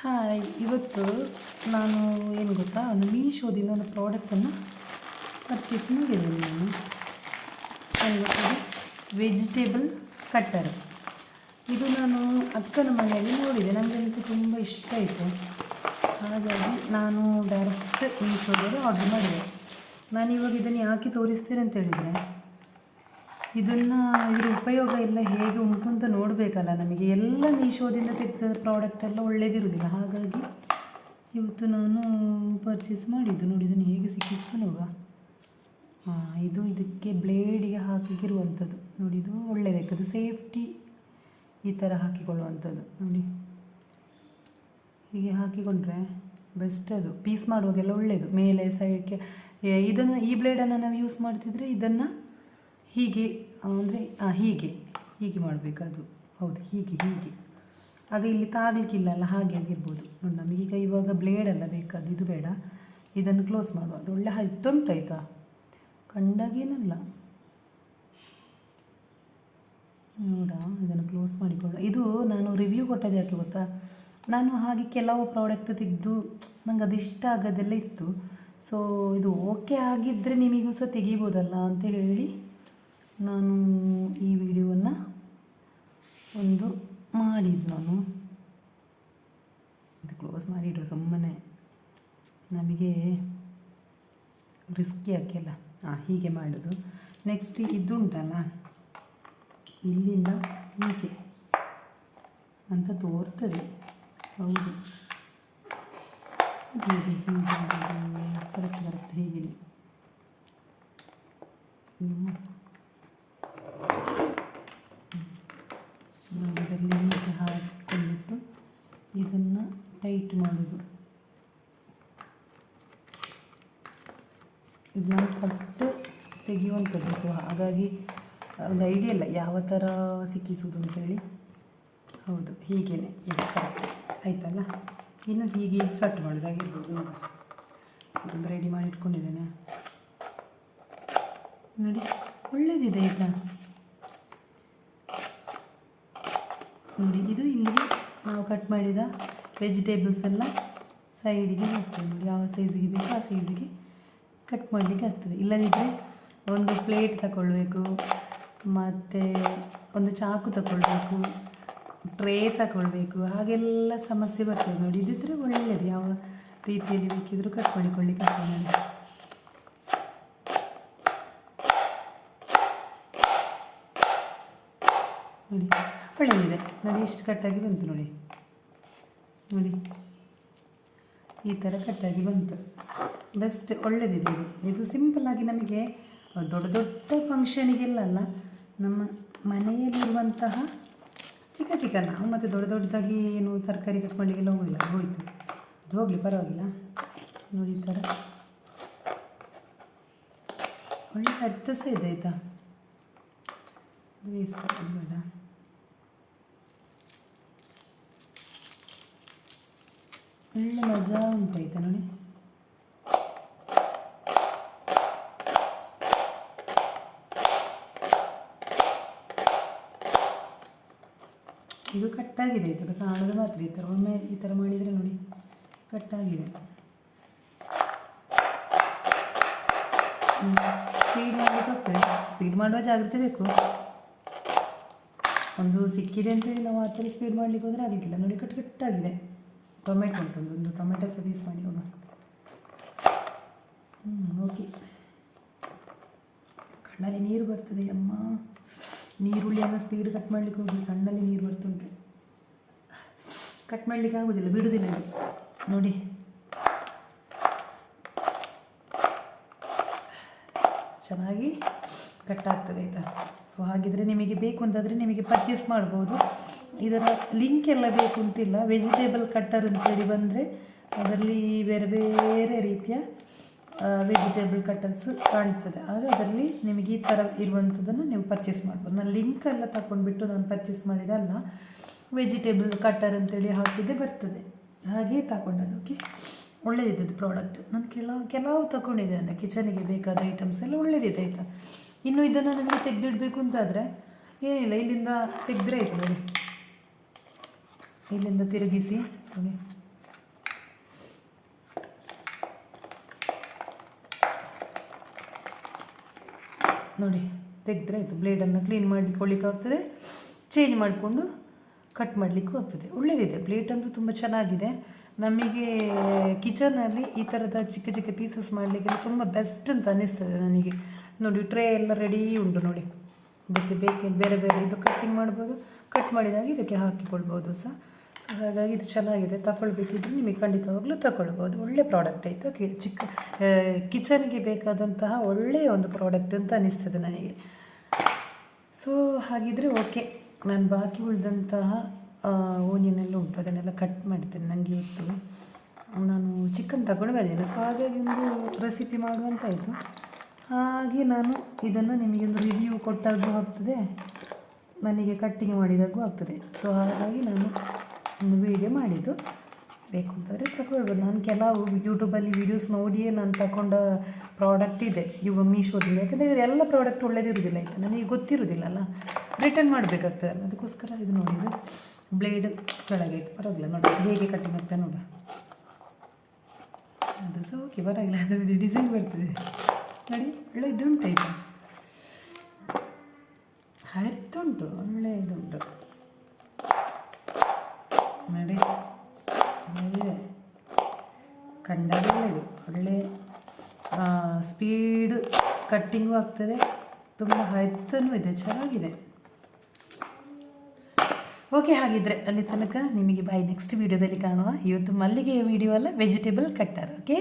Hi ಇವತ್ತು ನಾನು ಏನು ಗೊತ್ತಾ? ಒಂದು ಮೀಶೋದಿಂದ ಒಂದು ಪ್ರಾಡಕ್ಟನ್ನು ಪರ್ಚೇಸ್ ಮಾಡಿದ್ದೀನಿ ನಾನು. ಇವತ್ತು ವೆಜಿಟೇಬಲ್ ಕಟ್ಟರ್ ಇದು ನಾನು ಅಕ್ಕನ ಮನೆಯಲ್ಲಿ ನೋಡಿದೆ. ನನಗೆ ಅದಕ್ಕೆ ತುಂಬ ಇಷ್ಟ ಆಯಿತು. ಹಾಗಾಗಿ ನಾನು ಡೈರೆಕ್ಟ್ ಮೀಶೋದಲ್ಲಿ ಆರ್ಡರ್ ಮಾಡಿದೆ. ನಾನು ಇವಾಗ ಇದನ್ನು ಯಾಕೆ ತೋರಿಸ್ತೀನಿ ಅಂತ ಹೇಳಿದರೆ ಇದನ್ನು ಇದ್ರ ಉಪಯೋಗ ಎಲ್ಲ ಹೇಗೆ ಉಂಟು ಅಂತ ನೋಡಬೇಕಲ್ಲ ನಮಗೆ. ಎಲ್ಲ ಮೀಶೋದಿಂದ ತೆಗೆದ ಪ್ರಾಡಕ್ಟ್ ಎಲ್ಲ ಒಳ್ಳೇದಿರುವುದಿಲ್ಲ ಹಾಗಾಗಿ ಇವತ್ತು ನಾನು ಪರ್ಚೇಸ್ ಮಾಡಿದ್ದು. ನೋಡಿ, ಇದನ್ನು ಹೇಗೆ ಸಿಕ್ಕಿಸ್ತು ನೋಡುವ. ಹಾಂ ಇದು ಇದಕ್ಕೆ ಬ್ಲೇಡಿಗೆ ಹಾಕಿರುವಂಥದ್ದು ನೋಡಿ, ಇದು ಒಳ್ಳೆಯದಾಗ್ತದೆ ಸೇಫ್ಟಿ ಈ ಥರ ಹಾಕಿಕೊಳ್ಳುವಂಥದ್ದು ನೋಡಿ, ಹೀಗೆ ಹಾಕಿಕೊಂಡ್ರೆ ಬೆಸ್ಟ್ ಅದು. ಪೀಸ್ ಮಾಡುವಾಗೆಲ್ಲ ಒಳ್ಳೆಯದು ಮೇಲೆ ಸೈಡ್ಗೆ ಇದನ್ನು ಈ ಬ್ಲೇಡನ್ನು ನಾವು ಯೂಸ್ ಮಾಡ್ತಿದ್ರೆ ಇದನ್ನು ಹೀಗೆ, ಅಂದರೆ ಹೀಗೆ ಹೀಗೆ ಮಾಡಬೇಕು ಅದು. ಹೌದು, ಹೀಗೆ ಹೀಗೆ. ಆಗ ಇಲ್ಲಿ ತಾಗಲಿಕ್ಕಿಲ್ಲ ಅಲ್ಲ ಹಾಗೆ ಆಗಿರ್ಬೋದು. ನೋಡಿ ನಮಗೀಗ ಇವಾಗ ಬ್ಲೇಡ್ ಎಲ್ಲ ಬೇಕಾದ್ದು ಇದು ಬೇಡ. ಇದನ್ನು ಕ್ಲೋಸ್ ಮಾಡುವ. ಅದು ಒಳ್ಳೆ ಆಯಿತಾ? ಕಂಡಾಗೇನಲ್ಲ. ನೋಡ, ಇದನ್ನು ಕ್ಲೋಸ್ ಮಾಡಿಕೊಳ್ಳ ಇದು ನಾನು ರಿವ್ಯೂ ಕೊಟ್ಟದ್ದು ಯಾಕೆ ಗೊತ್ತಾ? ನಾನು ಹಾಗೆ ಕೆಲವು ಪ್ರಾಡಕ್ಟ್ ತೆಗೆದು, ನಂಗೆ ಅದು ಇಷ್ಟ ಆಗೋದೆಲ್ಲ ಇತ್ತು. ಸೊ ಇದು ಓಕೆ ಆಗಿದ್ದರೆ ನಿಮಗೂ ಸಹ ತೆಗಿಬೋದಲ್ಲ ಅಂತ ಹೇಳಿ ನಾನು ಈ ವಿಡಿಯೋವನ್ನು ಒಂದು ಮಾಡಿದ್ದು ನಾನು. ಇದು ಕ್ಲೋಸ್ ಮಾಡಿಡು ಸುಮ್ಮನೆ ನಮಗೆ ರಿಸ್ಕಿ ಯಾಕೆಲ್ಲ ಹಾಂ ಹೀಗೆ ಮಾಡೋದು. ನೆಕ್ಸ್ಟ್ ಇದು ಉಂಟಲ್ಲ ಇಲ್ಲಿಂದ ಹೀಗೆ ಅಂತ ತೋರ್ತದೆ. ಹೌದು. ಹೀಗೆ ಕರೆಕ್ಟ್ ಕರೆಕ್ಟ್ ಹೀಗೆ ನಿಮ್ಮ ನಾವು ಇದರಲ್ಲಿ ಹೀಗೆ ಹಾಕಿಕೊಂಡ್ಬಿಟ್ಟು ಇದನ್ನು ಟೈಟ್ ಮಾಡೋದು ಇದು ನಾನು ಫಸ್ಟ್ ತೆಗೆಯುವಂಥದ್ದು. ಸೊ ಹಾಗಾಗಿ ಒಂದು ಐಡಿಯಾ ಇಲ್ಲ. ಯಾವ ಥರ ಸಿಕ್ಕಿಸೋದು ಅಂತೇಳಿ ಹೌದು, ಹೀಗೇನೆ. ಎಸ್ ಆಯ್ತಲ್ಲ? ಇನ್ನು ಹೀಗೆ ಕಟ್ ಮಾಡೋದಾಗಿರ್ಬೋದು ನೋಡಿ. ಅದೊಂದು ರೆಡಿ ಮಾಡಿ ಇಟ್ಕೊಂಡಿದ್ದೇನೆ. ನೋಡಿ, ಒಳ್ಳೇದಿದೆ ಈಗ. ನೋಡಿ, ಇದು ಇಲ್ಲಿಗೆ ನಾವು ಕಟ್ ಮಾಡಿದ ವೆಜಿಟೇಬಲ್ಸ್ ಎಲ್ಲ ಸೈಡಿಗೆ ಹಾಕ್ತೇವೆ. ನೋಡಿ, ಯಾವ ಸೈಜಿಗೆ ಬೇಕೋ ಆ ಸೈಜಿಗೆ ಕಟ್ ಮಾಡಲಿಕ್ಕೆ ಆಗ್ತದೆ. ಇಲ್ಲದಿದ್ದರೆ ಒಂದು ಪ್ಲೇಟ್ ತಗೊಳ್ಬೇಕು, ಮತ್ತು ಒಂದು ಚಾಕು ತಗೊಳ್ಬೇಕು, ಟ್ರೇ ತಗೊಳ್ಬೇಕು, ಹಾಗೆಲ್ಲ ಸಮಸ್ಯೆ ಬರ್ತದೆ ನೋಡಿ. ಇದಿದ್ರೆ ಒಳ್ಳೆಯದು ಯಾವ ರೀತಿಯಲ್ಲಿ ಬೇಕಿದ್ರು ಕಟ್ ಮಾಡಿಕೊಳ್ಳಿಕ್ಕೆ ಆಗ್ತದೆ ನೋಡಿ. ನೋಡಿ ಒಳ್ಳೆಯದಿದೆ ನೋಡಿ ಇಷ್ಟು ಕಟ್ಟಾಗಿ ಬಂತು ನೋಡಿ. ನೋಡಿ. ಈ ಥರ ಕಟ್ಟಾಗಿ ಬಂತು. ಬೆಸ್ಟ್ ಒಳ್ಳೆಯದಿದೆ ಇದು. ಇದು ಸಿಂಪಲ್ಲಾಗಿ ನಮಗೆ ದೊಡ್ಡ ದೊಡ್ಡ ಫಂಕ್ಷನಿಗೆಲ್ಲ ಅಲ್ಲ ನಮ್ಮ ಮನೆಯಲ್ಲಿರುವಂತಹ ಚಿಕ್ಕ ಚಿಕ್ಕ, ನಾವು ಮತ್ತು ದೊಡ್ಡ ದೊಡ್ಡದಾಗಿ ಏನು ತರಕಾರಿ ಕಟ್ ಮಾಡಲಿಕ್ಕೆಲ್ಲ ಹೋಗಿಲ್ಲ, ಹೋಯಿತು. ಅದು ಹೋಗಲಿ, ಪರವಾಗಿಲ್ಲ. ನೋಡಿ ಈ ಥರ ಒಳ್ಳೆ ಅರ್ಥ ಸಹ ಇದೆ ಆಯಿತಾ? ವೇಸ್ಟ್ ಅದು ಬೇಡ. ಒಳ್ಳೆ ಮಜಾ ಉಂಟಾಯ್ತಾ ನೋಡಿ. ಇದು ಕಟ್ಟಾಗಿದೆ, ಇದು ಕಾಣೋದು ಮಾತ್ರ ಈ ಥರ ಒಮ್ಮೆ ಈ ಥರ ಮಾಡಿದರೆ ನೋಡಿ ಕಟ್ಟಾಗಿದೆ. ಸ್ಪೀಡ್ ಮಾಡಬೇಕಾಗ್ತದೆ ಸ್ಪೀಡ್ ಮಾಡುವ ಜಾಗ್ರತೆ ಬೇಕು. ಒಂದು ಸಿಕ್ಕಿದೆ ಅಂತೇಳಿ ನಾವು ಆ ಥರ ಸ್ಪೀಡ್ ಮಾಡಲಿಕ್ಕೆ ಹೋದರೆ ಆಗಲಿಕ್ಕಿಲ್ಲ. ನೋಡಿ ಕಟ್ ಕಟ್ಟಾಗಿದೆ. ಟೊಮೆಟೊ ಉಂಟು ಒಂದು ಟೊಮೆಟೊ ಸಹ ಪೀಸ್ ಮಾಡಿ ಹ್ಞೂ ಓಕೆ ಕಣ್ಣಲ್ಲಿ ನೀರು ಬರ್ತದೆ ಅಮ್ಮ. ನೀರುಳ್ಳಿಯನ್ನು ಸ್ಪೀಡ್ ಕಟ್ ಮಾಡಲಿಕ್ಕೆ ಹೋಗಿ ಕಣ್ಣಲ್ಲಿ ನೀರು ಬರ್ತುಂಟು. ಕಟ್ ಮಾಡಲಿಕ್ಕೆ ಆಗೋದಿಲ್ಲ ಬಿಡುವುದಿಲ್ಲ ನೋಡಿ. ಚೆನ್ನಾಗಿ ಕಟ್ ಆಗ್ತದೆ ಆಯಿತಾ? ಸೊ ಹಾಗಿದ್ರೆ ನಿಮಗೆ ಬೇಕು ಅಂತಾದರೆ ನಿಮಗೆ ಪರ್ಚೇಸ್ ಮಾಡ್ಬೋದು. ಇದರ ಲಿಂಕ್ ಎಲ್ಲ ಬೇಕು ಅಂತಿಲ್ಲ. ವೆಜಿಟೇಬಲ್ ಕಟ್ಟರ್ ಅಂತೇಳಿ ಬಂದರೆ ಅದರಲ್ಲಿ ಬೇರೆ ಬೇರೆ ರೀತಿಯ ವೆಜಿಟೇಬಲ್ ಕಟ್ಟರ್ಸ್ ಕಾಣ್ತದೆ. ಆಗ ಅದರಲ್ಲಿ ನಿಮಗೆ ಈ ಥರ ಇರುವಂಥದ್ದನ್ನು ನೀವು ಪರ್ಚೇಸ್ ಮಾಡ್ಬೋದು. ನಾನು ಲಿಂಕ್ ಎಲ್ಲ ತಗೊಂಡ್ಬಿಟ್ಟು ನಾನು ಪರ್ಚೇಸ್ ಮಾಡಿದಲ್ಲ ವೆಜಿಟೇಬಲ್ ಕಟ್ಟರ್ ಅಂತೇಳಿ ಹಾಕಿದ್ದೆ ಬರ್ತದೆ. ಹಾಗೆ ತಗೊಂಡದ್ದು ಓಕೆ ಒಳ್ಳೆಯದಿದ್ದು ಪ್ರಾಡಕ್ಟ್ ನಾನು ಕೆಲವು ಕೆಲವು ತಗೊಂಡಿದ್ದೇನೆ ಕಿಚನಿಗೆ ಬೇಕಾದ ಐಟಮ್ಸ್ ಎಲ್ಲ ಒಳ್ಳೆಯದಿದೆ ಆಯಿತಾ? ಇನ್ನು ಇದನ್ನು ನನಗೆ ತೆಗೆದಿಡಬೇಕು ಅಂತಾದರೆ ಏನಿಲ್ಲ. ಇಲ್ಲಿಂದ ತೆಗೆದ್ರೆ ಆಯಿತು ನೋಡಿ. ಇಲ್ಲಿಂದ ತಿರುಗಿಸಿ, ನೋಡಿ. ನೋಡಿ, ತೆಗೆದ್ರೆ ಆಯಿತು. ಬ್ಲೇಡನ್ನು ಕ್ಲೀನ್ ಮಾಡಿಕೊಳ್ಳಿಕ್ಕಾಗ್ತದೆ ಚೇಂಜ್ ಮಾಡಿಕೊಂಡು ಕಟ್ ಮಾಡಲಿಕ್ಕೂ ಆಗ್ತದೆ. ಒಳ್ಳೆಯದಿದೆ ಪ್ಲೇಟ್ ಅಂತೂ ತುಂಬ ಚೆನ್ನಾಗಿದೆ. ನಮಗೆ ಕಿಚನಲ್ಲಿ ಈ ಥರದ ಚಿಕ್ಕ ಚಿಕ್ಕ ಪೀಸಸ್ ಮಾಡಲಿಕ್ಕೆ ತುಂಬ ಬೆಸ್ಟ್ ಅಂತ ಅನ್ನಿಸ್ತದೆ ನನಗೆ. ನೋಡಿ ಟ್ರೇ ಎಲ್ಲ ರೆಡಿ ಉಂಟು ನೋಡಿ. ಇದಕ್ಕೆ ಬೇಕೇನು ಬೇರೆ ಬೇರೆ ಇದು ಕಟ್ಟಿಂಗ್ ಮಾಡ್ಬೋದು. ಕಟ್ ಮಾಡಿದಾಗ ಇದಕ್ಕೆ ಹಾಕಿಕೊಳ್ಬೋದು ಸಹ ಹಾಗಾಗಿ ಇದು ಚೆನ್ನಾಗಿದೆ. ತಗೊಳ್ಬೇಕಿದ್ರೆ ನಿಮಗೆ ಖಂಡಿತವಾಗ್ಲೂ ತಗೊಳ್ಬೋದು. ಒಳ್ಳೆ ಪ್ರಾಡಕ್ಟ್ ಆಯಿತು. ಚಿಕ್ಕ ಕಿಚನ್ಗೆ ಬೇಕಾದಂತಹ ಒಳ್ಳೆಯ ಒಂದು ಪ್ರಾಡಕ್ಟ್ ಅಂತ ಅನ್ನಿಸ್ತದೆ ನನಗೆ. ಸೊ ಹಾಗಿದ್ರೆ ಓಕೆ ನಾನು ಬಾಕಿ ಉಳಿದಂತಹ ಓನಿಯನ್ ಎಲ್ಲ ಉಂಟು. ಅದನ್ನೆಲ್ಲ ಕಟ್ ಮಾಡ್ತೇನೆ. ನನಗೆ ಇತ್ತು. ನಾನು ಚಿಕನ್ ತಗೊಂಡು ಬಂದಿದ್ದೇನೆ ಸೊ ಹಾಗಾಗಿ ಒಂದು ರೆಸಿಪಿ ಮಾಡುವಂತಾಯಿತು ಹಾಗೆ ನಾನು ಇದನ್ನು ನಿಮಗೆ ಒಂದು ರಿವ್ಯೂ ಕೊಟ್ಟಾಗೂ ಆಗ್ತದೆ. ನನಗೆ ಕಟ್ಟಿಂಗ್ ಮಾಡಿದಾಗೂ ಆಗ್ತದೆ. ಸೊ ಹಾಗಾಗಿ ನಾನು ಒಂದು ವೀಡಿಯೋ ಮಾಡಿದ್ದು. ಬೇಕು ಅಂತಂದರೆ ತಗೊಳ್ಬೋದು. ನಾನು ಕೆಲವು ಯೂಟ್ಯೂಬಲ್ಲಿ ವೀಡಿಯೋಸ್ ನೋಡಿಯೇ ನಾನು ತಗೊಂಡ ಪ್ರಾಡಕ್ಟ್ ಇದೆ ಇವ ಮೀಶೋದಿಂದ. ಯಾಕಂದರೆ ಎಲ್ಲ ಪ್ರಾಡಕ್ಟ್ ಒಳ್ಳೇದಿರೋದಿಲ್ಲ ಆಯಿತಾ? ನನಗೆ ಗೊತ್ತಿರೋದಿಲ್ಲಲ್ಲ ರಿಟರ್ನ್ ಮಾಡಬೇಕಾಗ್ತದೆ ಅದಕ್ಕೋಸ್ಕರ ಇದು ನೋಡಿದ್ದು. ಬ್ಲೇಡ್ ಕೆಳಗಾಯಿತು ಪರವಾಗಿಲ್ಲ, ನೋಡಿ. ಹೇಗೆ ಕಟ್ಟಿಂಗ್ ಆಗ್ತದೆ ನೋಡಿ. ಅದು ಸಹ ಓಕೆ ಪರವಾಗಿಲ್ಲ. ಅದರಲ್ಲಿ ಡಿಸೈನ್ ಬರ್ತದೆ. ನೋಡಿ, ಒಳ್ಳೆ ಇದುಂಟು ಆಯಿತಾ ಹರಿತುಂಟು, ಒಳ್ಳೆ ಇದುಂಟು ನೋಡಿ ಒಳ್ಳೆ ಕಂಡಾಗ ಒಳ್ಳೆಯದು ಒಳ್ಳೆ ಸ್ಪೀಡ್ ಕಟ್ಟಿಂಗು ಆಗ್ತದೆ. ತುಂಬ ಹೈತನೂ ಇದೆ, ಚೆನ್ನಾಗಿದೆ. ಓಕೆ ಹಾಗಿದ್ರೆ ಅಲ್ಲಿ ತನಕ ನಿಮಗೆ ಬಾಯ್ ನೆಕ್ಸ್ಟ್ ವೀಡಿಯೋದಲ್ಲಿ ಕಾಣುವ ಇವತ್ತು ಮಲ್ಲಿಗೆಯ ವಿಡಿಯೋ ಅಲ್ಲ ವೆಜಿಟೇಬಲ್ ಕಟ್ಟರ್ ಓಕೆ